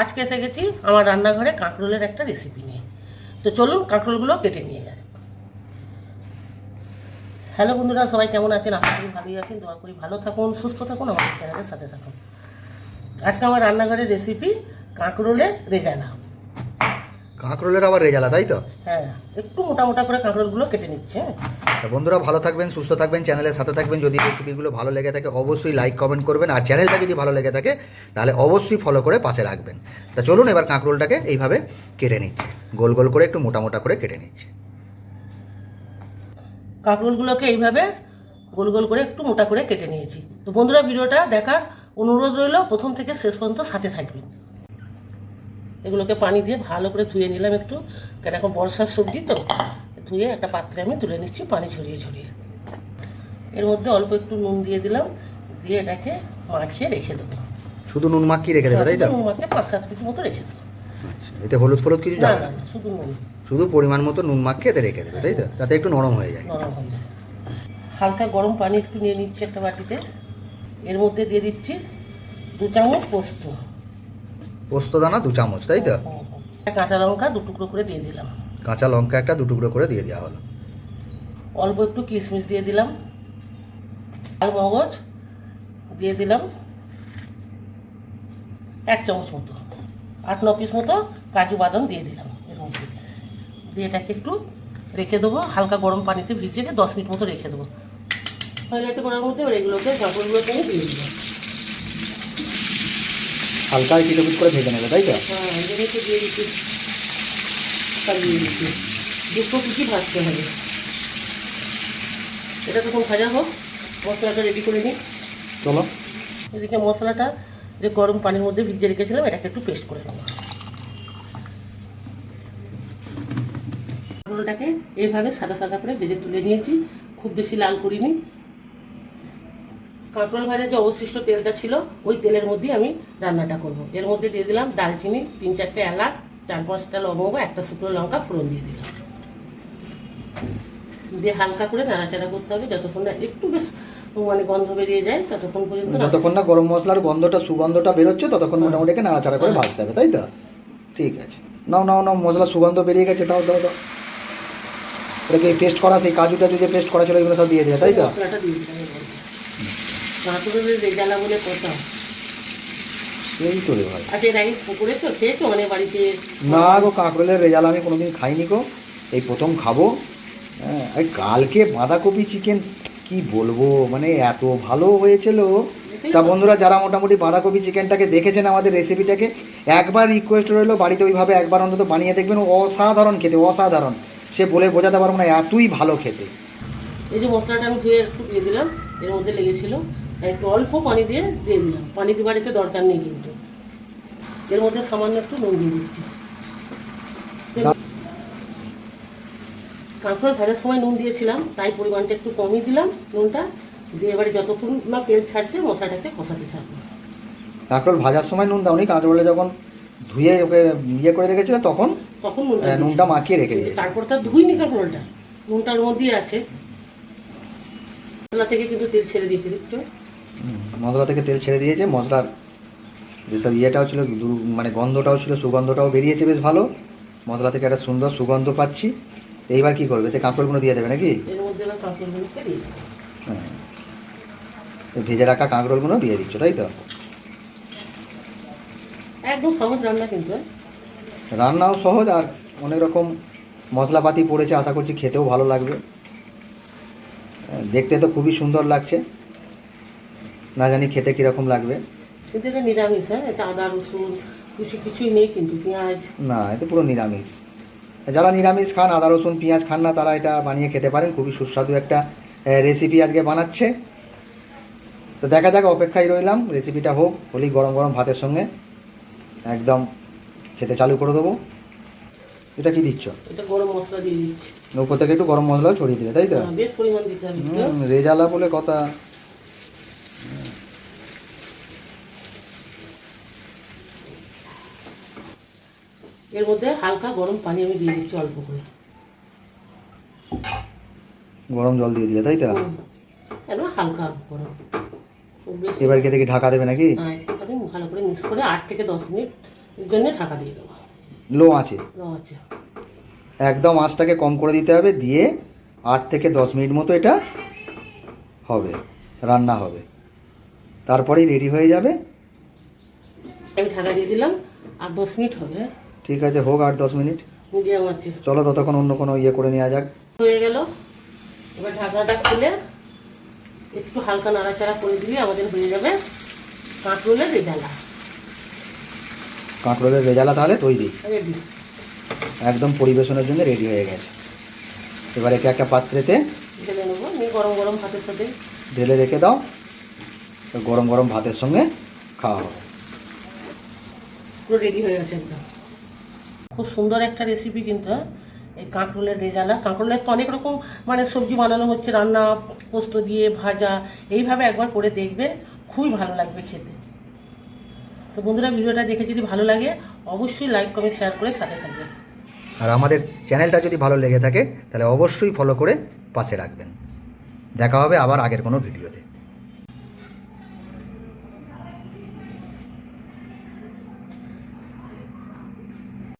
আজকে এসে গেছি আমার রান্নাঘরে কাঁকরোলের একটা রেসিপি নিয়ে। তো চলুন কাঁকরোলগুলো কেটে নিয়ে যায় হ্যালো বন্ধুরা, সবাই কেমন আছেন? আশা করি ভালোই আছেন। দোয়া করি ভালো থাকুন, সুস্থ থাকুন, আমাদের চ্যানেলের সাথে থাকুন। আজকে আমার রান্নাঘরের রেসিপি কাঁকরোলের রেজালা। কাঁকরোলের আবার রেজালা তাই তো? হ্যাঁ একটু মোটা মোটা করে কাঁকরোলগুলো কেটে নিচ্ছে। তা বন্ধুরা ভালো থাকবেন সুস্থ থাকবেন চ্যানেলের সাথে থাকবেন। যদি রেসিপিগুলো ভালো লেগে থাকে অবশ্যই লাইক কমেন্ট করবেন। আর চ্যানেলটা যদি ভালো লেগে থাকে তাহলে অবশ্যই ফলো করে পাশে রাখবেন। তা চলুন এবার কাঁকরোলটাকে এইভাবে কেটে নিচ্ছে। গোল গোল করে একটু মোটা মোটা করে কেটে নিচ্ছে। কাঁকরোলগুলোকে এইভাবে গোল গোল করে একটু মোটা করে কেটে নিয়েছি। তো বন্ধুরা ভিডিওটা দেখার অনুরোধ রইল প্রথম থেকে শেষ পর্যন্ত সাথে থাকবেন। এগুলোকে পানি দিয়ে ভালো করে ধুয়ে নিলাম একটু। কারণ এখন বর্ষার সবজি তো ধুয়ে একটা পাত্রে আমি তুলে নিচ্ছি পানি ছড়িয়ে ছড়িয়ে এর মধ্যে অল্প একটু নুন দিয়ে দিলাম দিয়ে এটাকে মাখিয়ে রেখে দেবো। শুধু নুন মাখিয়ে রেখে দেবে তাই তো? নুন মাখিয়ে পাঁচ সাত মিনিট মতো রেখে দেবো। আচ্ছা, এতে হলুদ ফলুদ কিছু যাবে না শুধু নুন। শুধু পরিমাণ মতো নুন মাখিয়ে এতে রেখে দেবে তাই তো? তাতে একটু নরম হয়ে যায়। নরম হয়ে যায়। হালকা গরম পানি একটু নিয়ে নিচ্ছি একটা বাটিতে। এর মধ্যে দিয়ে দিচ্ছি দু চামচ পোস্ত। পোস্ত দানা দু চামচ তাই তো? কাঁচা লঙ্কা দু টুকরো করে দিয়ে দিলাম। কাঁচা লঙ্কা একটা দু টুকরো করে দিয়ে দেওয়া হলো। অল্প একটু কিশমিশ দিয়ে দিলাম। আর মগজ দিয়ে দিলাম। এক চামচ মতো। আট ন পিস মতো কাজু বাদাম দিয়ে দিলাম। এর মধ্যে দিয়ে এটাকে একটু রেখে দেবো। হালকা গরম পানিতে ভিজিয়ে দশ মিনিট মতো রেখে দেবো। হয়ে গেছে করার মধ্যে এগুলোকে কাপড়গুলোকে আমি দিয়ে দিলাম। হালকা কিলোমিট করে ভেজে নেবে তাই তো? হ্যাঁ দুটো কুচি ভাজতে হবে। এটা তখন ভাজা হোক মশলাটা রেডি করে নিই। চলো। এদিকে মশলাটা যে গরম পানির মধ্যে ভিজিয়ে রেখেছিলাম এটাকে একটু পেস্ট করে নেব। কাঁকরোলটাকে এইভাবে সাদা সাদা করে ভেজে তুলে নিয়েছি। খুব বেশি লাল করিনি। কাঁকরোল ভাজার যে অবশিষ্ট তেলটা ছিল ওই তেলের মধ্যেই আমি রান্নাটা করব। এর মধ্যে দিয়ে দিলাম দালচিনি তিন চারটে এলাচ চার পাঁচটা লবঙ্গ একটা শুকনো লঙ্কা ফোড়ন দিয়ে দিলাম। দিয়ে হালকা করে নাড়াচাড়া করতে হবে যতক্ষণ না একটু বেশ মানে গন্ধ বেরিয়ে যায় ততক্ষণ পর্যন্ত যতক্ষণ না গরম মশলার গন্ধটা সুগন্ধটা বেরোচ্ছে ততক্ষণ মোটামুটি একে নাড়াচাড়া করে ভাজতে হবে তাই তো? ঠিক আছে। নাও নাও নাও মশলা সুগন্ধ বেরিয়ে গেছে তাও দাও দাও। এটাকে পেস্ট করা সেই কাজু টাজু যে পেস্ট করা ছিল এগুলো সব দিয়ে দেবে তাই তো? মশলাটা দিয়ে এর রেজালা বলে কথা এই তো রে ভাই আচ্ছা এর আগে করেছ খেয়েছো মানে বাড়িতে না গো রেজাল আমি কোনোদিন খাইনি গো। এই প্রথম খাব। হ্যাঁ আর কালকে বাঁধাকপি চিকেন কি বলব? মানে এত ভালো হয়েছিল। তা বন্ধুরা যারা মোটামুটি বাঁধাকপি চিকেনটাকে দেখেছেন আমাদের রেসিপিটাকে একবার রিকোয়েস্ট রইল বাড়িতে ওইভাবে একবার অন্তত বানিয়ে দেখবেন। অসাধারণ খেতে অসাধারণ। সে বলে বোঝাতে পারব না এতই ভালো খেতে। এই যে মশলাটা আমি ধুয়ে একটু দিয়ে দিলাম এর মধ্যে লেগেছিল। একটু অল্প পানি দিয়ে দিয়ে দিলাম। পানি এতে দরকার নেই কিন্তু। এর মধ্যে সামান্য একটু নুন দিয়ে দিচ্ছি। কাঁকড় ভাজার সময় নুন দিয়েছিলাম তাই পরিমাণটা একটু কমই দিলাম নুনটা। দিয়ে এবারে যতক্ষণ না তেল ছাড়ছে মশলাটাকে কষাতে থাকব। কাঁকরোল ভাজার সময় নুন দাওনি কাঁকরোলে যখন ধুয়ে ওকে ইয়ে করে রেখেছিল তখন তখন নুনটা মাখিয়ে রেখে দিয়েছে। তারপর তার ধুইনি কাঁকড়োলটা নুনটার মধ্যেই আছে। মশলা থেকে কিন্তু তেল ছেড়ে দিয়েছি দেখছ? মশলা থেকে তেল ছেড়ে দিয়েছে মশলার যেসব ইয়েটাও ছিল মানে গন্ধটাও ছিল সুগন্ধটাও বেরিয়েছে বেশ ভালো। মশলা থেকে একটা সুন্দর সুগন্ধ পাচ্ছি। এইবার কি করবে? এতে কাঁকড়গুলো দিয়ে দেবে নাকি। হ্যাঁ। ভেজে রাখা কাঁকড়গুলো দিয়ে দিচ্ছ তাই তো? একদম সহজ রান্না কিন্তু হ্যাঁ? রান্নাও সহজ আর অনেক রকম মশলাপাতি পড়েছে আশা করছি খেতেও ভালো লাগবে। হ্যাঁ, দেখতে তো খুবই সুন্দর লাগছে। না জানি খেতে কীরকম লাগবে। কিন্তু এটা নিরামিষ হ্যাঁ? এটা আদা রসুন কিছু কিছুই নেই কিন্তু পেঁয়াজ। না এটা পুরো নিরামিষ। যারা নিরামিষ খান আদা রসুন পেঁয়াজ খান না তারা এটা বানিয়ে খেতে পারেন। খুবই সুস্বাদু একটা রেসিপি আজকে বানাচ্ছে। তো দেখা যাক অপেক্ষায় রইলাম। রেসিপিটা হোক হলেই গরম গরম ভাতের সঙ্গে একদম খেতে চালু করে দেবো। এটা কি দিচ্ছ? এটা গরম মশলা দিয়ে দিচ্ছি। উপর থেকে একটু গরম মশলাও ছড়িয়ে দিলে তাই তো? হ্যাঁ, বেশ পরিমাণ দিতে হবে। রেজালা বলে কথা। এর মধ্যে হালকা গরম পানি আমি দিয়ে দিচ্ছি অল্প করে। গরম জল দিয়ে দিলে তাই তো। কেন? হালকা গরম। এবার কি ঢাকা দেবে নাকি? হ্যাঁ, একটুখানি ভালো করে মিক্স করে আট থেকে দশ মিনিট এর জন্যে ঢাকা দিয়ে দেবো। লো আছে লো আছে একদম আঁচটাকে কম করে দিতে হবে দিয়ে আট থেকে দশ মিনিট মতো এটা হবে রান্না হবে। তারপরেই রেডি হয়ে যাবে। আমি ঢাকা দিয়ে দিলাম আর দশ মিনিট হবে। ঠিক আছে হোক আট দশ মিনিট। চলো ততক্ষণ অন্য কোনো ইয়ে করে নেওয়া যাক। হয়ে গেল। এবার ঢাকনাটা খুলে একটু হালকা নাড়াচাড়া করে দিলে আমাদের হয়ে যাবে কাঁকরোলের রেজালা। কাঁকড়োলের রেজালা তাহলে তৈরি। রেডি একদম পরিবেশনের জন্য রেডি হয়ে গেছে। এবার একে একটা পাত্রেতে ঢেলে নেব। নিয়ে গরম গরম ভাতের সাথে। ঢেলে রেখে দাও। গরম গরম ভাতের সঙ্গে খাওয়া হবে। পুরো রেডি হয়ে গেছে একদম। খুব সুন্দর একটা রেসিপি কিন্তু হ্যাঁ? এই কাঁকরোলের রেজালা। কাঁকরোলের তো অনেক রকম মানে সবজি বানানো হচ্ছে, রান্না, পোস্ত দিয়ে, ভাজা, এইভাবে একবার করে দেখবে, খুবই ভালো লাগবে খেতে। তো বন্ধুরা, ভিডিওটা দেখে যদি ভালো লাগে, অবশ্যই লাইক কমেন্ট শেয়ার করে সাথে থাকবেন। আর আমাদের চ্যানেলটা যদি ভালো লেগে থাকে, তাহলে অবশ্যই ফলো করে পাশে রাখবেন। দেখা হবে আবার আগের কোনো ভিডিওতে